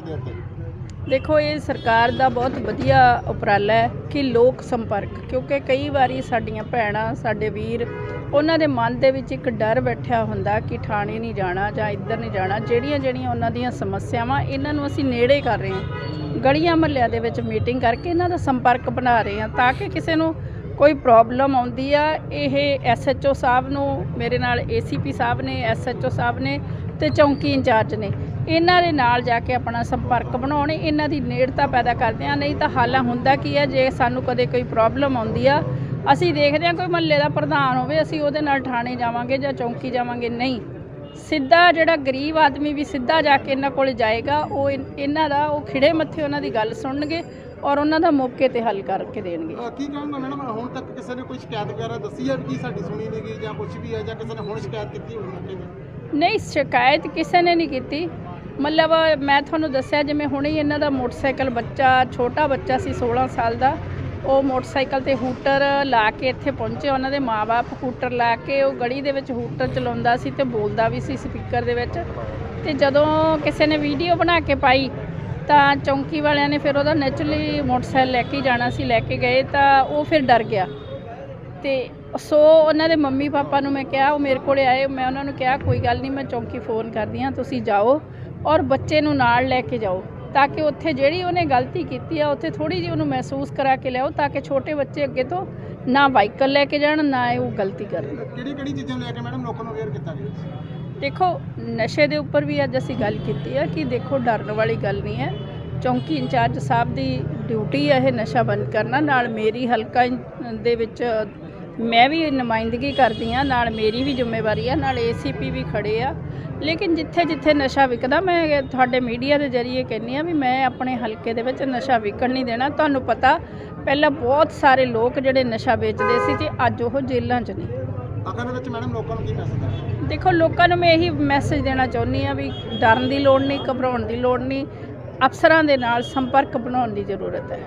ਦੇ ਉੱਤੇ? ਦੇਖੋ, ਇਹ ਸਰਕਾਰ ਦਾ ਬਹੁਤ ਵਧੀਆ ਉਪਰਾਲਾ ਹੈ ਕਿ ਲੋਕ ਸੰਪਰਕ, ਕਿਉਂਕਿ ਕਈ ਵਾਰੀ ਸਾਡੀਆਂ ਭੈਣਾਂ, ਸਾਡੇ ਵੀਰ ਉਹਨਾਂ ਦੇ ਮਨ ਦੇ ਵਿੱਚ ਇੱਕ ਡਰ ਬੈਠਿਆ ਹੁੰਦਾ ਕਿ ਥਾਣੇ ਨਹੀਂ ਜਾਣਾ ਜਾਂ ਇੱਧਰ ਨਹੀਂ ਜਾਣਾ। ਜਿਹੜੀਆਂ ਜਿਹੜੀਆਂ ਉਹਨਾਂ ਦੀਆਂ ਸਮੱਸਿਆਵਾਂ, ਇਹਨਾਂ ਨੂੰ ਅਸੀਂ ਨੇੜੇ ਕਰ ਰਹੇ ਹਾਂ। ਗਲੀਆਂ ਮਹੱਲਿਆਂ ਦੇ ਵਿੱਚ ਮੀਟਿੰਗ ਕਰਕੇ ਇਹਨਾਂ ਦਾ ਸੰਪਰਕ ਬਣਾ ਰਹੇ ਹਾਂ ਤਾਂ ਕਿ ਕਿਸੇ ਨੂੰ ਕੋਈ ਪ੍ਰੋਬਲਮ ਆਉਂਦੀ ਆ। ਇਹ ਐਸਐਚਓ ਸਾਹਿਬ ਨੂੰ, ਮੇਰੇ ਨਾਲ ਏਸੀਪੀ ਸਾਹਿਬ ਨੇ ਐਸਐਚਓ ਸਾਹਿਬ ਨੇ ਤੇ ਚੌਂਕੀ ਇੰਚਾਰਜ ਨੇ। ਇਹਨਾਂ ਦੇ ਨਾਲ ਜਾ ਕੇ ਆਪਣਾ ਸੰਪਰਕ ਬਣਾਉਣ ਇਹਨਾਂ ਦੀ ਨੇੜਤਾ ਪੈਦਾ ਕਰਦੇ ਆ ਨਹੀਂ ਤਾਂ ਹਾਲਾ ਹੁੰਦਾ ਕੀ ਹੈ ਜੇ ਸਾਨੂੰ ਕਦੇ ਕੋਈ ਪ੍ਰੋਬਲਮ ਆਉਂਦੀ ਆ ਅਸੀਂ ਦੇਖਦੇ ਹਾਂ ਕੋਈ ਮਹੱਲੇ ਦਾ ਪ੍ਰਧਾਨ ਹੋਵੇ ਅਸੀਂ ਉਹਦੇ ਨਾਲ ਥਾਣੇ ਜਾਵਾਂਗੇ ਜਾਂ ਚੌਂਕੀ ਜਾਵਾਂਗੇ। ਨਹੀਂ ਸਿੱਧਾ ਜਿਹੜਾ ਗਰੀਬ ਆਦਮੀ ਵੀ ਸਿੱਧਾ ਜਾ ਕੇ ਇਹਨਾਂ ਕੋਲ ਜਾਏਗਾ ਉਹ ਇਹਨਾਂ ਦਾ ਉਹ ਖਿੜੇ ਮੱਥੇ ਉਹਨਾਂ ਦੀ ਗੱਲ ਸੁਣਨਗੇ ਔਰ ਉਹਨਾਂ ਦਾ ਮੌਕੇ ਤੇ ਹੱਲ ਕਰਕੇ ਦੇਣਗੇ। ਕੀ ਕਹੂੰਗਾ ਮੈਡਮ ਹੁਣ ਤੱਕ ਕਿਸੇ ਨੇ ਕੋਈ ਸ਼ਿਕਾਇਤ ਵਗੈਰਾ ਦੱਸੀ ਹੈ ਕੀ ਸਾਡੀ ਸੁਣੀ ਨਹੀਂ ਗਈ ਜਾਂ ਕੁਝ ਵੀ ਹੈ ਜਾਂ ਕਿਸੇ ਨੇ ਹੁਣ ਸ਼ਿਕਾਇਤ ਕੀਤੀ ਹੋਣੀ ਮੌਕੇ ਤੇ? ਨਹੀਂ ਸ਼ਿਕਾਇਤ ਕਿਸੇ ਨੇ ਨਹੀਂ ਕੀਤੀ। ਮਤਲਬ ਮੈਂ ਤੁਹਾਨੂੰ ਦੱਸਿਆ ਜਿਵੇਂ ਹੁਣੇ ਹੀ ਇਹਨਾਂ ਦਾ ਮੋਟਰਸਾਈਕਲ ਬੱਚਾ, ਛੋਟਾ ਬੱਚਾ ਸੀ 16 ਸਾਲ ਦਾ, ਉਹ ਮੋਟਰਸਾਈਕਲ ਤੇ ਹੂਟਰ ਲਾ ਕੇ ਇੱਥੇ ਪਹੁੰਚੇ। ਉਹਨਾਂ ਦੇ ਮਾਪੇ ਹੂਟਰ ਲਾ ਕੇ ਉਹ ਗਲੀ ਦੇ ਵਿੱਚ ਹੂਟਰ ਚਲਾਉਂਦਾ ਸੀ ਤੇ ਬੋਲਦਾ ਵੀ ਸੀ ਸਪੀਕਰ ਦੇ ਵਿੱਚ। ਤੇ ਜਦੋਂ ਕਿਸੇ ਨੇ ਵੀਡੀਓ ਬਣਾ ਕੇ ਪਾਈ, ਤਾਂ ਚੌਂਕੀ ਵਾਲਿਆਂ ਨੇ ਫਿਰ ਉਹਦਾ ਨੈਚੁਰਲੀ ਮੋਟਰਸਾਈਕਲ ਲੈ ਕੇ ਜਾਣਾ ਸੀ, ਲੈ ਕੇ ਗਏ ਤਾਂ ਉਹ ਫਿਰ ਡਰ ਗਿਆ। ਤੇ ਸੋ ਉਹਨਾਂ ਦੇ ਮੰਮੀ ਪਾਪਾ ਨੂੰ ਮੈਂ ਕਿਹਾ ਉਹ ਮੇਰੇ ਕੋਲੇ ਆਏ ਮੈਂ ਉਹਨਾਂ ਨੂੰ ਕਿਹਾ ਕੋਈ ਗੱਲ ਨਹੀਂ ਮੈਂ ਚੌਂਕੀ ਫੋਨ ਕਰਦੀ ਹਾਂ ਤੁਸੀਂ ਜਾਓ ਔਰ ਬੱਚੇ ਨੂੰ ਨਾਲ ਲੈ ਕੇ ਜਾਓ ਤਾਂ ਕਿ ਉੱਥੇ ਜਿਹੜੀ ਉਹਨੇ ਗਲਤੀ ਕੀਤੀ ਆ ਉੱਥੇ ਥੋੜੀ ਜਿਹੀ ਉਹਨੂੰ ਮਹਿਸੂਸ ਕਰਾ ਕੇ ਲਿਆਓ ਤਾਂ ਕਿ ਛੋਟੇ ਬੱਚੇ ਅੱਗੇ ਤੋਂ ਨਾ ਵਾਹੀਕਲ ਲੈ ਕੇ ਜਾਣ ਨਾ ਇਹ ਉਹ ਗਲਤੀ ਕਰਨ। ਕਿਹੜੀ ਕਿਹੜੀ ਚੀਜ਼ਾਂ ਲੈ ਕੇ ਮੈਡਮ ਲੋਕਾਂ ਨੂੰ ਅਵੇਅਰ ਕੀਤਾ ਗਿਆ? ਦੇਖੋ ਨਸ਼ੇ ਦੇ ਉੱਪਰ ਵੀ ਅੱਜ ਅਸੀਂ ਗੱਲ ਕੀਤੀ ਹੈ ਕਿ ਦੇਖੋ ਡਰਨ ਵਾਲੀ ਗੱਲ ਨਹੀਂ ਹੈ। ਚੌਂਕੀ ਇੰਚਾਰਜ ਸਾਹਿਬ ਦੀ ਡਿਊਟੀ ਹੈ ਇਹ ਨਸ਼ਾ ਬੰਦ ਕਰਨਾ ਨਾਲ ਮੇਰੀ ਹਲਕਾ ਦੇ ਵਿੱਚ ਮੈਂ ਵੀ ਨੁਮਾਇੰਦਗੀ ਕਰਦੀ ਆ ਨਾਲ ਮੇਰੀ ਵੀ ਜ਼ਿੰਮੇਵਾਰੀ ਆ ਨਾਲ ਏਸੀਪੀ ਵੀ ਖੜੇ ਆ। ਲੇਕਿਨ ਜਿੱਥੇ ਜਿੱਥੇ ਨਸ਼ਾ ਵਿਕਦਾ ਮੈਂ ਤੁਹਾਡੇ ਮੀਡੀਆ ਦੇ ਜ਼ਰੀਏ ਕਹਿੰਨੀ ਆ ਵੀ ਮੈਂ ਆਪਣੇ ਹਲਕੇ ਦੇ ਵਿੱਚ ਨਸ਼ਾ ਵਿਕਣ ਨਹੀਂ ਦੇਣਾ। ਤੁਹਾਨੂੰ ਪਤਾ ਪਹਿਲਾਂ ਬਹੁਤ ਸਾਰੇ ਲੋਕ ਜਿਹੜੇ ਨਸ਼ਾ ਵੇਚਦੇ ਸੀ ਤੇ ਅੱਜ ਉਹ ਜੇਲ੍ਹਾਂ 'ਚ ਨੇ। ਦੇ ਵਿੱਚ ਮੈਡਮ ਲੋਕਾਂ ਨੂੰ ਕੀ ਮੈਸੇਜ ਦੇਖੋ ਲੋਕਾਂ ਨੂੰ ਮੈਂ ਇਹੀ ਮੈਸੇਜ ਦੇਣਾ ਚਾਹੁੰਦੀ ਆ ਵੀ ਡਰਨ ਦੀ ਲੋੜ ਨਹੀਂ ਘਬਰਾਉਣ ਦੀ ਲੋੜ ਨਹੀਂ। ਅਫਸਰਾਂ ਦੇ ਨਾਲ ਸੰਪਰਕ ਬਣਾਉਣ ਦੀ ਜ਼ਰੂਰਤ ਹੈ।